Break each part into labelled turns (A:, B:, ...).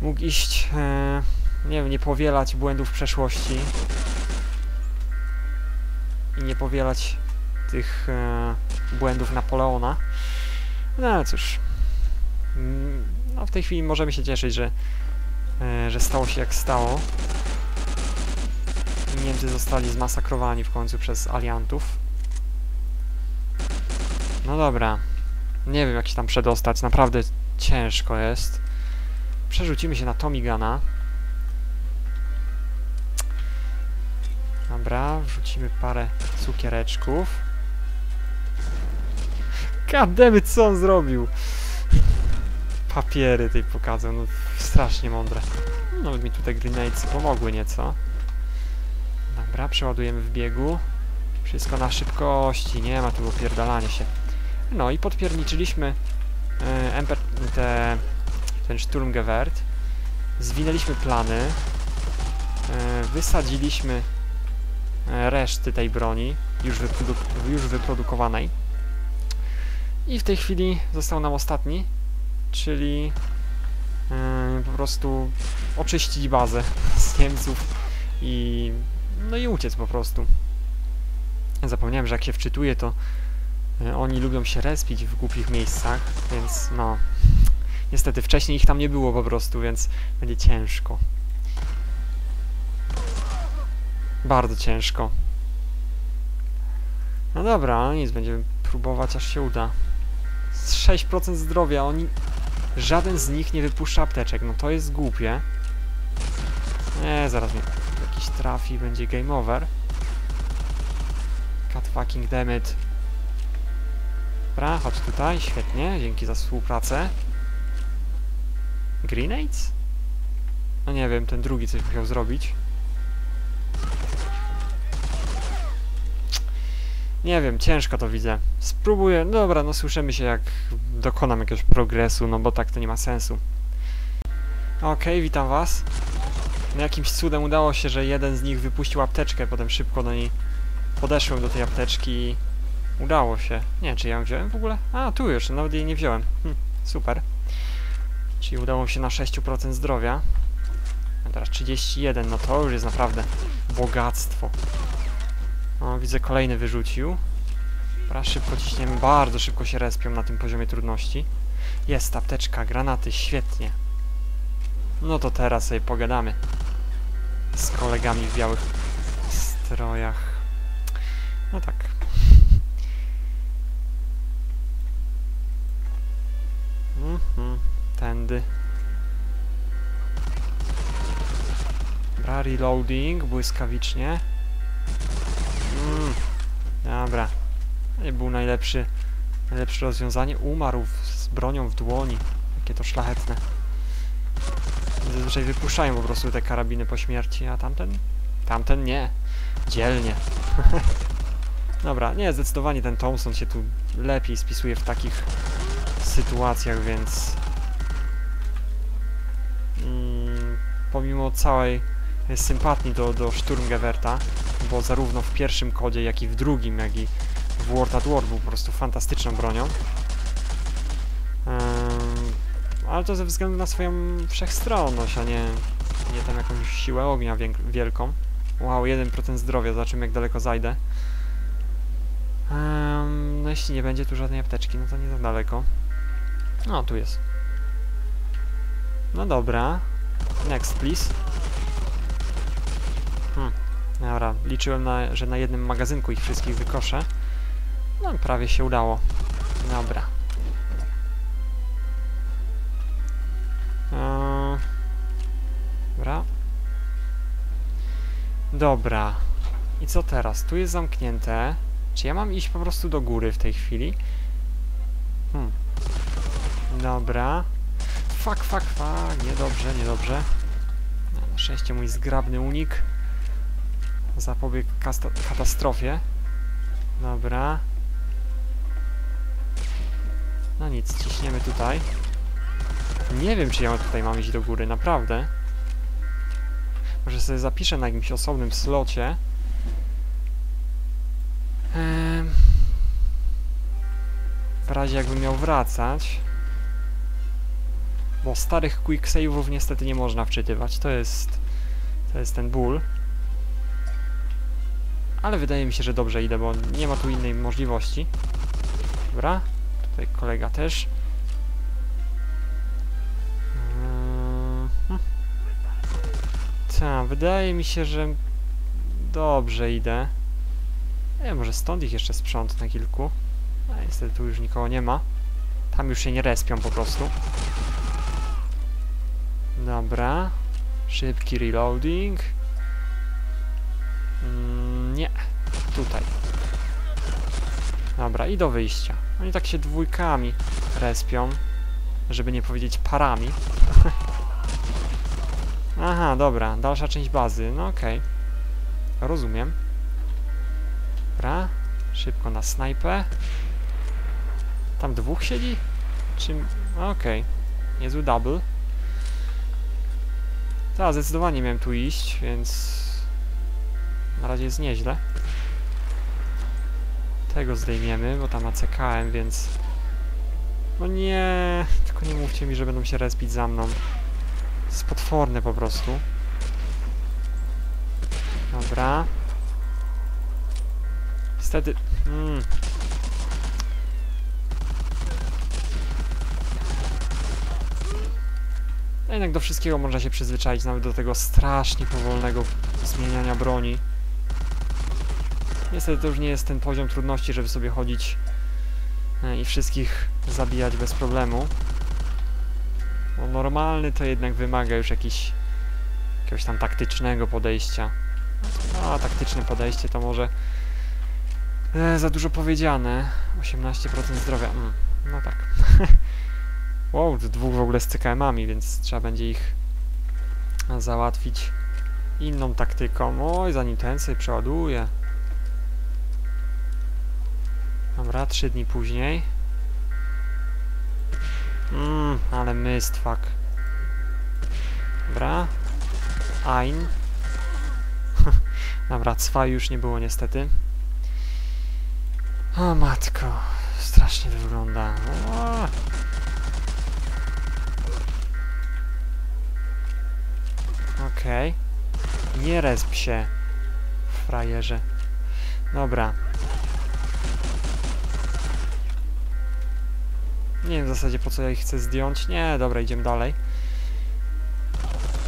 A: mógł iść, e, nie wiem, nie powielać błędów przeszłości i nie powielać tych e, błędów Napoleona. No ale cóż, no w tej chwili możemy się cieszyć, że, e, że stało się jak stało. Niemcy zostali zmasakrowani w końcu przez aliantów. No dobra, nie wiem jak się tam przedostać, naprawdę ciężko jest. Przerzucimy się na Tomigana. Dobra, wrzucimy parę cukiereczków. Goddammit, co on zrobił? Papiery tej pokazał, no strasznie mądre. Nawet mi tutaj grenadesy pomogły nieco. Dobra, przeładujemy w biegu. Wszystko na szybkości, nie ma tu opierdalania się. No i podpierniczyliśmy emper, te, ten Sturmgewehrt. Zwinęliśmy plany. E, wysadziliśmy e, reszty tej broni, już, wyprodu- już wyprodukowanej. I w tej chwili został nam ostatni, czyli e, po prostu oczyścić bazę z Niemców i no i uciec po prostu. Zapomniałem, że jak się wczytuję, to oni lubią się respić w głupich miejscach, więc no niestety wcześniej ich tam nie było po prostu, więc będzie ciężko. Bardzo ciężko. No dobra, no nic, będziemy próbować aż się uda. Z 6% zdrowia, oni... Żaden z nich nie wypuszcza apteczek, no to jest głupie. Nie, zaraz mnie jakiś trafi, będzie game over. God fucking damn it. Dobra, chodź tutaj, świetnie, dzięki za współpracę. Grenades? No nie wiem, ten drugi coś musiał zrobić. Nie wiem, ciężko to widzę. Spróbuję, no dobra, no słyszymy się jak dokonam jakiegoś progresu, no bo tak to nie ma sensu. Okej, witam was. No jakimś cudem udało się, że jeden z nich wypuścił apteczkę, potem szybko do niej podeszłem do tej apteczki i udało się. Nie czy ja ją wziąłem w ogóle? A, tu już, nawet jej nie wziąłem. Hm, super. Czyli udało się na 6% zdrowia. A teraz 31, no to już jest naprawdę bogactwo. O, widzę kolejny wyrzucił. Dobra, szybko ciśniemy, bardzo szybko się respią na tym poziomie trudności. Jest apteczka, granaty, świetnie. No to teraz sobie pogadamy z kolegami w białych strojach. No tak. Mhm, tędy. Dobra, reloading, błyskawicznie. Mm, dobra. Nie był najlepszy, najlepsze rozwiązanie. Umarł w, z bronią w dłoni. Jakie to szlachetne. Zazwyczaj wypuszczają po prostu te karabiny po śmierci, a tamten? Tamten nie. Dzielnie. Dobra, nie, zdecydowanie ten Thompson się tu lepiej spisuje w takich sytuacjach, więc... pomimo całej sympatii do, do Sturmgewerta, bo zarówno w pierwszym kodzie, jak i w drugim, jak i w World at War był po prostu fantastyczną bronią. Ehm, ale to ze względu na swoją wszechstronność, a nie, nie tam jakąś siłę ognia wielką. Wow, 1% zdrowia, zobaczymy jak daleko zajdę. Um, no jeśli nie będzie tu żadnej apteczki, no to nie tak daleko. No, tu jest. No dobra. Next, please. Hmm. Dobra, liczyłem, na, że na jednym magazynku ich wszystkich wykoszę. No, prawie się udało. Dobra. Dobra. Dobra. I co teraz? Tu jest zamknięte. Czy ja mam iść po prostu do góry w tej chwili? Hmm. Dobra. Fuck, fuck, fuck. Niedobrze, niedobrze. Na szczęście mój zgrabny unik. Zapobiegł katastrofie. Dobra. No nic, ciśniemy tutaj. Nie wiem, czy ja tutaj mam iść do góry, naprawdę. Może sobie zapiszę na jakimś osobnym slocie. W razie jakbym miał wracać. Bo starych quick save'ów niestety nie można wczytywać. To jest... To jest ten ból. Ale wydaje mi się, że dobrze idę, bo nie ma tu innej możliwości. Dobra. Tutaj kolega też. Mhm. Tak, wydaje mi się, że dobrze idę. Nie, może stąd ich jeszcze sprzątnę kilku. A niestety tu już nikogo nie ma. Tam już się nie respią po prostu. Dobra. Szybki reloading. Mm, nie. Tutaj. Dobra, i do wyjścia. Oni tak się dwójkami respią. Żeby nie powiedzieć parami. Aha, dobra. Dalsza część bazy. No okej. Rozumiem. Dobra. Szybko na snajpę. Tam dwóch siedzi? Czy... Okej. Niezły double. Tak, zdecydowanie miałem tu iść, więc... Na razie jest nieźle. Tego zdejmiemy, bo tam ACKM, więc... No nie, tylko nie mówcie mi, że będą się respić za mną. To jest potworne po prostu. Dobra. Niestety... Mm. No jednak do wszystkiego można się przyzwyczaić, nawet do tego strasznie powolnego zmieniania broni. Niestety to już nie jest ten poziom trudności, żeby sobie chodzić e, i wszystkich zabijać bez problemu. Bo normalny to jednak wymaga już jakiś, jakiegoś tam taktycznego podejścia. A taktyczne podejście to może e, za dużo powiedziane. 18% zdrowia. Mm, no tak. wow, dwóch w ogóle z CKM-ami, więc trzeba będzie ich załatwić inną taktyką. Oj, zanim ten sobie przeładuje. Dobra, trzy dni później. Mmm, ale mystwak. Dobra. Ein. Dobra, cwa już nie było niestety. O matko, strasznie to wygląda. Okej. Okay. Nie resp się, frajerze. Dobra. Nie wiem w zasadzie po co ja ich chcę zdjąć. Nie, dobra, idziemy dalej.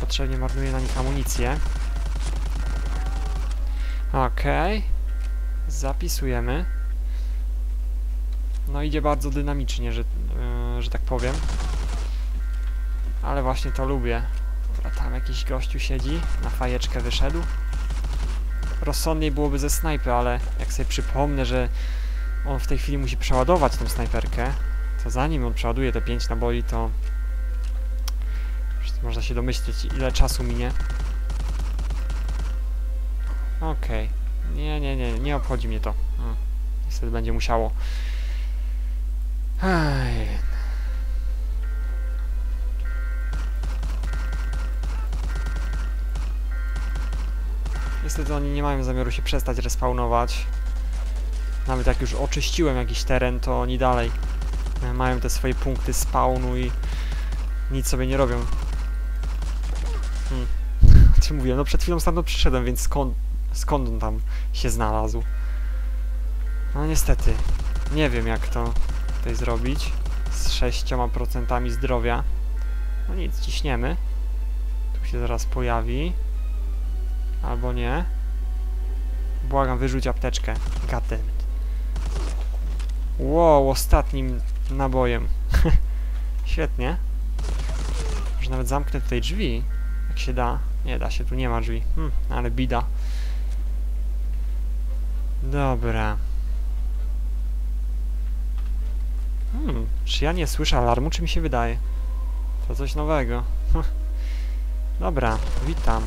A: Potrzebnie marnuję na nich amunicję. Okej. Okay. Zapisujemy. No idzie bardzo dynamicznie, że, yy, że tak powiem. Ale właśnie to lubię. Dobra, tam jakiś gościu siedzi. Na fajeczkę wyszedł. Rozsądniej byłoby ze snajpy, ale jak sobie przypomnę, że on w tej chwili musi przeładować tą snajperkę, to zanim on przeładuje te 5 naboi, to można się domyśleć, ile czasu minie. Okej. Okay. Nie, nie, nie, nie obchodzi mnie to. Hmm. Niestety będzie musiało. Ej. Niestety oni nie mają zamiaru się przestać respawnować. Nawet jak już oczyściłem jakiś teren, to oni dalej E, mają te swoje punkty spawnu i nic sobie nie robią. Hmm. Czy mówię, no przed chwilą stamtąd przyszedłem, więc skąd, skąd on tam się znalazł? No niestety, nie wiem jak to tutaj zrobić z 6% zdrowia. No nic, ciśniemy. Tu się zaraz pojawi. Albo nie. Błagam, wyrzuć apteczkę. Goddammit. Wow, ostatnim nabojem. Świetnie. Może nawet zamknę tutaj drzwi, jak się da. Nie da się, tu nie ma drzwi. Hmm, ale bida. Dobra. Hmm, czy ja nie słyszę alarmu, czy mi się wydaje? To coś nowego. Dobra, witam.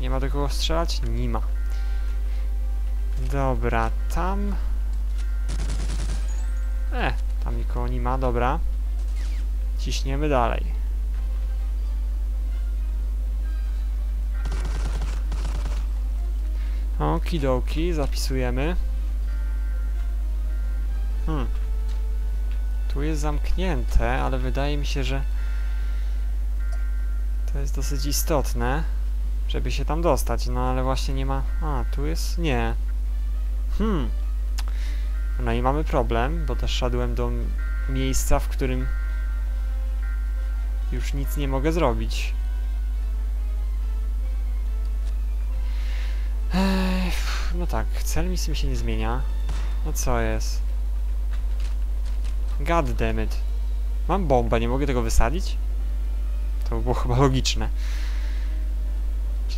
A: Nie ma do kogo strzelać? Nie ma. Dobra, tam... E, tam nikogo nie ma, dobra. Ciśniemy dalej. Okidoki, zapisujemy. Hmm. Tu jest zamknięte, ale wydaje mi się, że to jest dosyć istotne, żeby się tam dostać. No ale właśnie nie ma... A, tu jest... Nie. Hmm. No i mamy problem, bo doszedłem do m- miejsca, w którym już nic nie mogę zrobić. Ech, no tak, cel mi się nie zmienia. No co jest? God damn it. Mam bombę, nie mogę tego wysadzić? To by było chyba logiczne.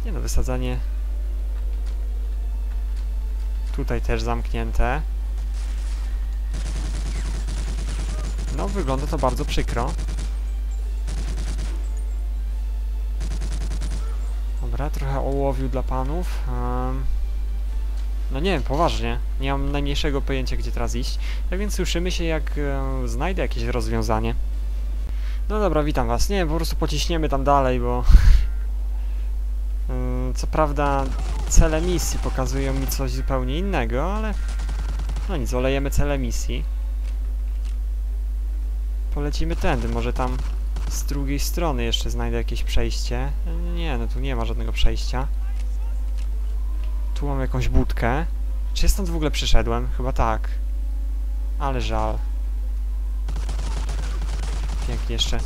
A: Nie no, wysadzanie... Tutaj też zamknięte. No, wygląda to bardzo przykro. Dobra, trochę ołowiu dla panów. Em, no nie wiem, poważnie. Nie mam najmniejszego pojęcia, gdzie teraz iść. Tak więc słyszymy się, jak e, znajdę jakieś rozwiązanie. No dobra, witam was. Nie po prostu pociśniemy tam dalej, bo... Co prawda cele misji pokazują mi coś zupełnie innego, ale... No nic, olejemy cele misji. Polecimy tędy, może tam z drugiej strony jeszcze znajdę jakieś przejście. Nie, no tu nie ma żadnego przejścia. Tu mam jakąś budkę. Czy stąd w ogóle przyszedłem? Chyba tak. Ale żal. Pięknie jeszcze.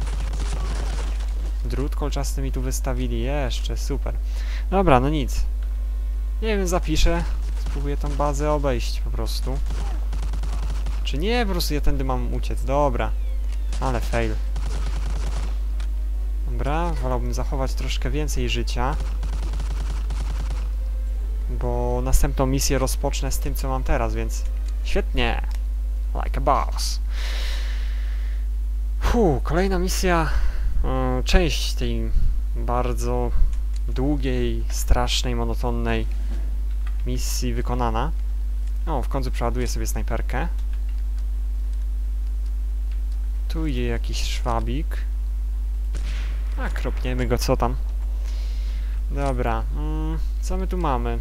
A: Drut kolczasty mi tu wystawili. Jeszcze, super. Dobra, no nic. Nie wiem, zapiszę. Spróbuję tą bazę obejść po prostu. Czy nie, po prostu ja tędy mam uciec. Dobra. Ale fail. Dobra, wolałbym zachować troszkę więcej życia. Bo następną misję rozpocznę z tym, co mam teraz, więc świetnie. Like a boss. Fu, kolejna misja. E, część tej bardzo długiej, strasznej, monotonnej misji wykonana. O, w końcu przeładuję sobie snajperkę. Tu idzie jakiś szwabik. A, kropniemy go, co tam. Dobra, mm, co my tu mamy?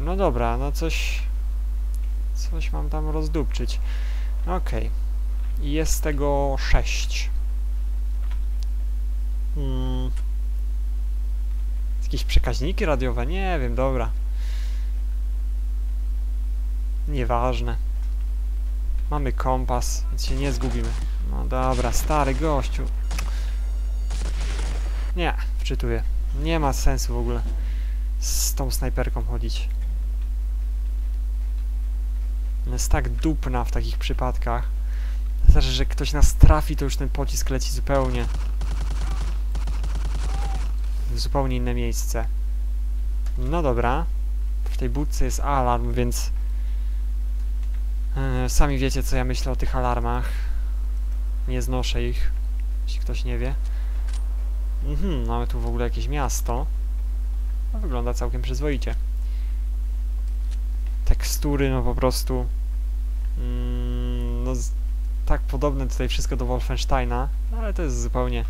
A: No dobra, no coś... Coś mam tam rozdupczyć. Okej. I jest tego 6. Hmm. Jakieś przekaźniki radiowe? Nie wiem, dobra. Nieważne. Mamy kompas, więc się nie zgubimy. No dobra, stary gościu. Nie, wczytuję. Nie ma sensu w ogóle z tą snajperką chodzić. Jest tak dupna w takich przypadkach. Znaczy, że ktoś nas trafi, to już ten pocisk leci zupełnie w zupełnie inne miejsce. No dobra. W tej budce jest alarm, więc e, sami wiecie, co ja myślę o tych alarmach. Nie znoszę ich, jeśli ktoś nie wie. Mhm, mamy tu w ogóle jakieś miasto. No, wygląda całkiem przyzwoicie. Tekstury, no po prostu... Mm, no, tak podobne tutaj wszystko do Wolfensteina, no, ale to jest zupełnie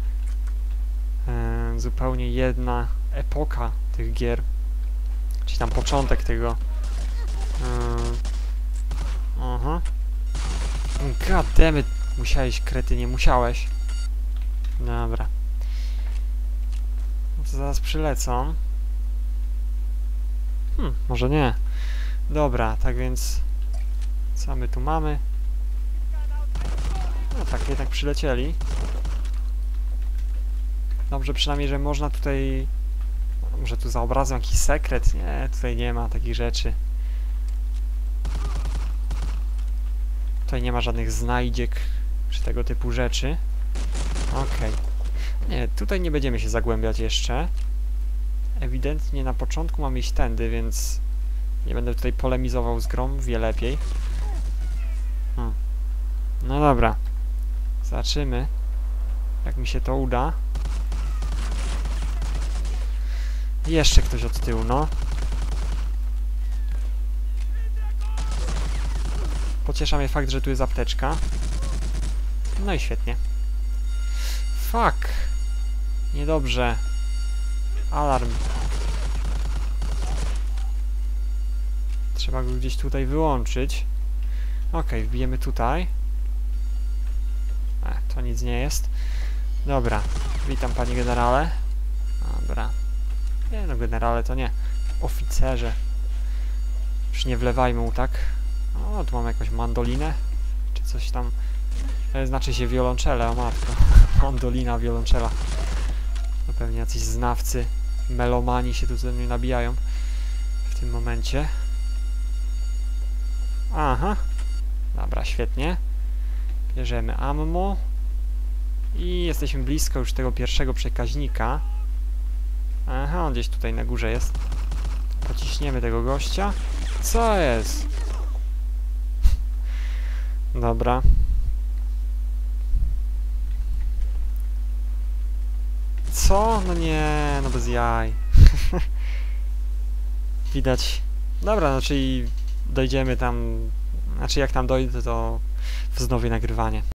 A: e, zupełnie jedna epoka tych gier. Czyli tam początek tego. E, aha. God damn it. Musiałeś, krety, nie musiałeś. Dobra. No to zaraz przylecą. Hmm, może nie. Dobra, tak więc... Co my tu mamy? No tak, jednak przylecieli. Dobrze przynajmniej, że można tutaj... Może tu za obrazem jakiś sekret? Nie, tutaj nie ma takich rzeczy. Tutaj nie ma żadnych znajdziek, czy tego typu rzeczy. Okej. Nie, tutaj nie będziemy się zagłębiać jeszcze. Ewidentnie na początku mam iść tędy, więc nie będę tutaj polemizował z grą, wie lepiej. No dobra. Zobaczymy, jak mi się to uda. Jeszcze ktoś od tyłu, no. Pociesza mnie fakt, że tu jest apteczka. No i świetnie. Fuck. Niedobrze. Alarm. Trzeba go gdzieś tutaj wyłączyć. Okej, wbijemy tutaj. To nic nie jest. Dobra, witam panie generale. Dobra. Nie no, generale to nie. Oficerze. Już nie wlewajmy mu tak. O, tu mamy jakąś mandolinę. Czy coś tam. E, znaczy się wiolonczele, o matko. Mandolina, wiolonczela. To pewnie jacyś znawcy melomani się tu ze mnie nabijają w tym momencie. Aha. Dobra, świetnie. Bierzemy ammo. I jesteśmy blisko już tego pierwszego przekaźnika. Aha, on gdzieś tutaj na górze jest. Pociśniemy tego gościa. Co jest? Dobra. Co? No nie, no bez jaj. Widać. Dobra, czyli dojdziemy tam. Znaczy, jak tam dojdę, to wznowię nagrywanie.